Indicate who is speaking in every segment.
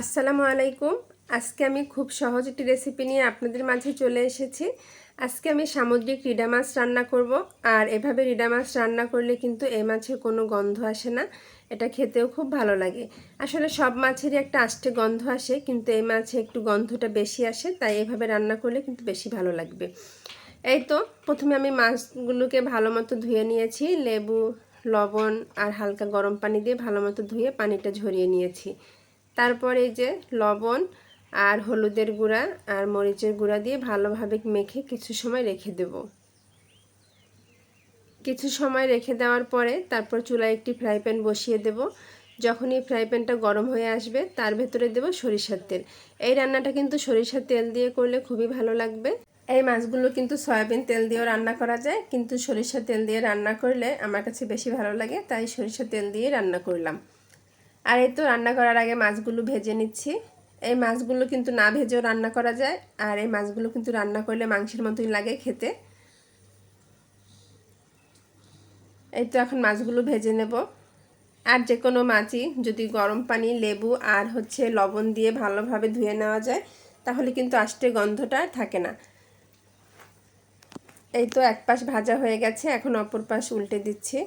Speaker 1: আসসালামু আলাইকুম। আজকে আমি খুব সহজ একটি রেসিপি নিয়ে আপনাদের মাঝে চলে এসেছি। আজকে আমি সামুদ্রিক রিডা মাছ রান্না করব। আর এভাবে রিডা মাছ রান্না করলে কিন্তু এই মাছের কোনো গন্ধ আসে না। এটা খেতেও খুব ভালো লাগে। আসলে সব মাছেরই একটা আষ্টে গন্ধ আসে, কিন্তু এই মাছে একটু গন্ধটা বেশি আসে, তাই এভাবে রান্না করলে কিন্তু বেশি ভালো লাগবে। এই তো, প্রথমে আমি মাছগুলোকে ভালো মতো ধুয়ে নিয়েছি। লেবু, লবণ আর হালকা গরম পানি দিয়ে ভালো মতো ধুয়ে পানিটা ঝরিয়ে নিয়েছি। তারপরে এই যে লবণ আর হলুদের গুঁড়া আর মরিচের গুঁড়া দিয়ে ভালোভাবে মেখে কিছু সময় রেখে দেব। কিছু সময় রেখে দেওয়ার পরে তারপর চুলায় একটি ফ্রাই প্যান বসিয়ে দেব। যখন এই ফ্রাই প্যানটা গরম হয়ে আসবে, তার ভেতরে দেব সরিষার তেল। এই রান্নাটা কিন্তু সরিষার তেল দিয়ে করলে খুবই ভালো লাগবে। এই মাছগুলো কিন্তু সয়াবিন তেল দিয়েও রান্না করা যায়, কিন্তু সরিষার তেল দিয়ে রান্না করলে আমার কাছে বেশি ভালো লাগে, তাই সরিষার তেল দিয়ে রান্না করলাম। আর এই তো রান্না করার আগে মাছগুলো ভেজে নিচ্ছি। এই মাছগুলো কিন্তু না ভেজেও রান্না করা যায়, আর এই মাছগুলো কিন্তু রান্না করলে মাংসের মতোই লাগে খেতে। এই তো এখন মাছগুলো ভেজে নেব। আর যে কোনো মাছই যদি গরম পানি, লেবু আর হচ্ছে লবণ দিয়ে ভালোভাবে ধুয়ে নেওয়া যায়, তাহলে কিন্তু আষ্টে গন্ধটা থাকে না। এই তো এক পাশ ভাজা হয়ে গেছে, এখন অপর পাশ উল্টে দিচ্ছি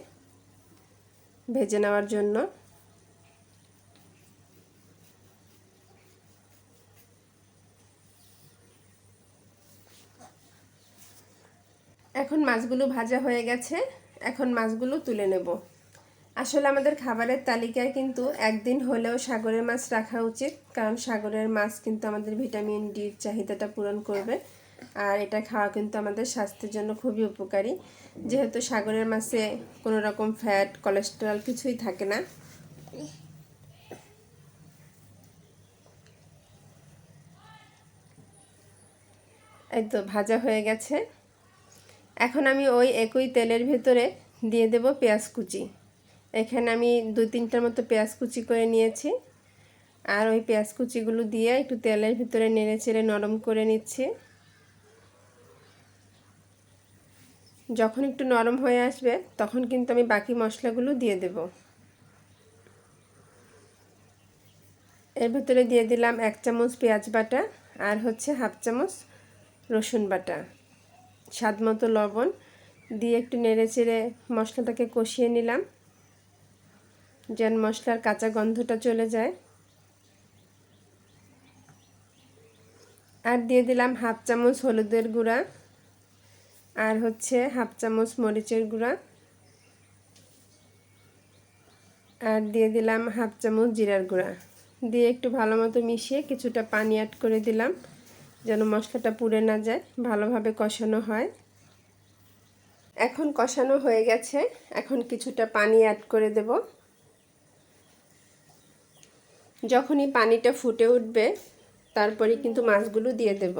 Speaker 1: ভেজে নেওয়ার জন্য। এখন মাছগুলো ভাজা হয়ে গেছে। এখন মাছগুলো তুলে নেব। আসলে আমাদের খাবারের তালিকায় কিন্তু একদিন হলেও সাগরের মাছ রাখা উচিত, কারণ সাগরের মাছ কিন্তু আমাদের ভিটামিন ডির চাহিদাটা পূরণ করবে। আর এটা খাওয়া কিন্তু আমাদের স্বাস্থ্যের জন্য খুবই উপকারী। যেহেতু সাগরের মাছে কোনো রকম ফ্যাট কোলেস্টেরল কিছুই থাকে না। এই তো ভাজা হয়ে গেছে। এখন আমি ওই একই তেলের ভেতরে দিয়ে দেব পেঁয়াজ কুচি। এখানে আমি দুই তিনটার মতো পেঁয়াজ কুচি করে নিয়েছি। আর ওই পেঁয়াজ কুচিগুলো দিয়ে একটু তেলের ভিতরে নেড়ে চেড়ে নরম করে নিচ্ছি। যখন একটু নরম হয়ে আসবে, তখন কিন্তু আমি বাকি মশলাগুলো দিয়ে দেব। এর ভেতরে দিয়ে দিলাম এক চামচ পেঁয়াজ বাটা আর হচ্ছে হাফ চামচ রসুন বাটা। স্বাদ মতো লবণ দিয়ে একটু নেড়ে চেড়ে মশলাটাকে কষিয়ে নিলাম। যেন মশলার কাঁচা গন্ধটা চলে যায়। আর দিয়ে দিলাম হাফ চামচ হলুদের গুঁড়া আর হচ্ছে হাফ চামচ মরিচের গুঁড়া। আর দিয়ে দিলাম হাফ চামচ জিরার গুঁড়া। দিয়ে একটু ভালো মতো মিশিয়ে কিছুটা পানি অ্যাড করে দিলাম। যেন মশলাটা পুড়ে না যায়, ভালোভাবে কষানো হয়। এখন কষানো হয়ে গেছে। এখন কিছুটা পানি অ্যাড করে দেব। যখনই পানিটা ফুটে উঠবে, তারপরে কিন্তু মাছগুলো দিয়ে দেব।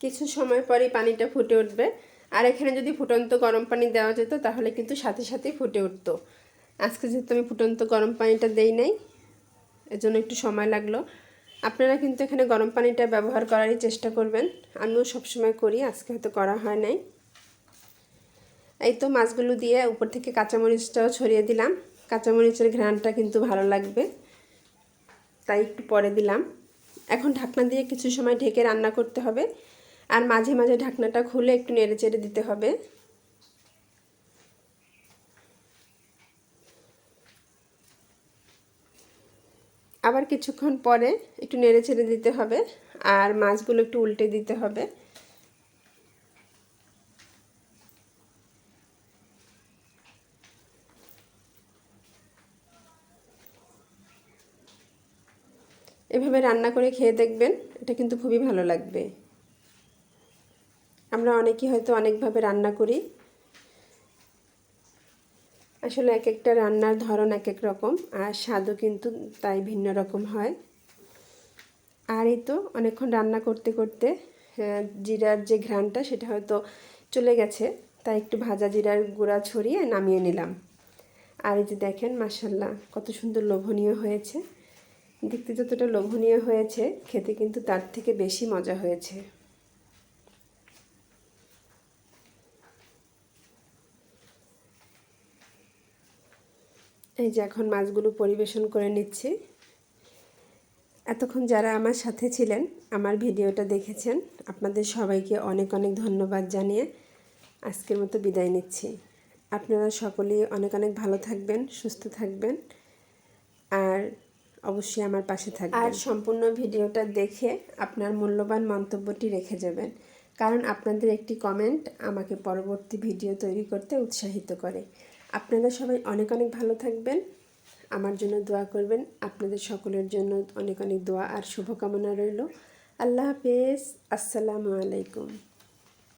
Speaker 1: কিছু সময় পরেই পানিটা ফুটে উঠবে। আর এখানে যদি ফুটন্ত গরম পানি দেওয়া যেত, তাহলে কিন্তু সাথে সাথেই ফুটে উঠতো। আজকে যেহেতু আমি ফুটন্ত গরম পানিটা দেই নাই, এজন্য একটু সময় লাগল। আপনারা কিন্তু এখানে গরম পানিটা ব্যবহার করারই চেষ্টা করবেন। আমিও সবসময় করি, আজকে হয়তো করা হয় নাই। এই তো মাছগুলো দিয়ে উপর থেকে কাঁচামরিচটাও ছড়িয়ে দিলাম। কাঁচামরিচের ঘ্রাণটা কিন্তু ভালো লাগবে, তাই একটু পরে দিলাম। এখন ঢাকনা দিয়ে কিছু সময় ঢেকে রান্না করতে হবে। আর মাঝে মাঝে ঢাকনাটা খুলে একটু নেড়ে চেড়ে দিতে হবে। আবার কিছুক্ষণ পরে একটু নেড়ে ছেড়ে দিতে হবে, আর মাছগুলো একটু উল্টে দিতে হবে। এভাবে রান্না করে খেয়ে দেখবেন, এটা কিন্তু খুবই ভালো লাগবে। আমরা অনেকেই হয়তো অনেকভাবে রান্না করি আসলে এক একটা রান্নার ধরন এক এক রকম, আর স্বাদও কিন্তু তাই ভিন্ন রকম হয়। আর এই তো অনেকক্ষণ রান্না করতে করতে জিরার যে ঘ্রাণটা সেটা হয়তো চলে গেছে, তাই একটু ভাজা জিরার গুঁড়া ছড়িয়ে নামিয়ে নিলাম। আর এই যে দেখেন মাসাল্লাহ কত সুন্দর লোভনীয় হয়েছে। দেখতে যতটা লোভনীয় হয়েছে, খেতে কিন্তু তার থেকে বেশি মজা হয়েছে। এই যে এখন মাছগুলো পরিবেশন করে নিচ্ছি। এতক্ষণ যারা আমার সাথে ছিলেন, আমার ভিডিওটা দেখেছেন, আপনাদের সবাইকে অনেক অনেক ধন্যবাদ জানিয়ে আজকের মতো বিদায় নিচ্ছি। আপনারা সকলেই অনেক অনেক ভালো থাকবেন, সুস্থ থাকবেন, আর অবশ্যই আমার পাশে থাকবেন। আর সম্পূর্ণ ভিডিওটা দেখে আপনার মূল্যবান মন্তব্যটি রেখে যাবেন। কারণ আপনাদের একটি কমেন্ট আমাকে পরবর্তী ভিডিও তৈরি করতে উৎসাহিত করে। আপনারা সবাই অনেক অনেক ভালো থাকবেন। আমার জন্য দোয়া করবেন। আপনাদের সকলের জন্য অনেক অনেক দোয়া আর শুভকামনা রইল। আল্লাহ হাফেজ। আসসালামু আলাইকুম।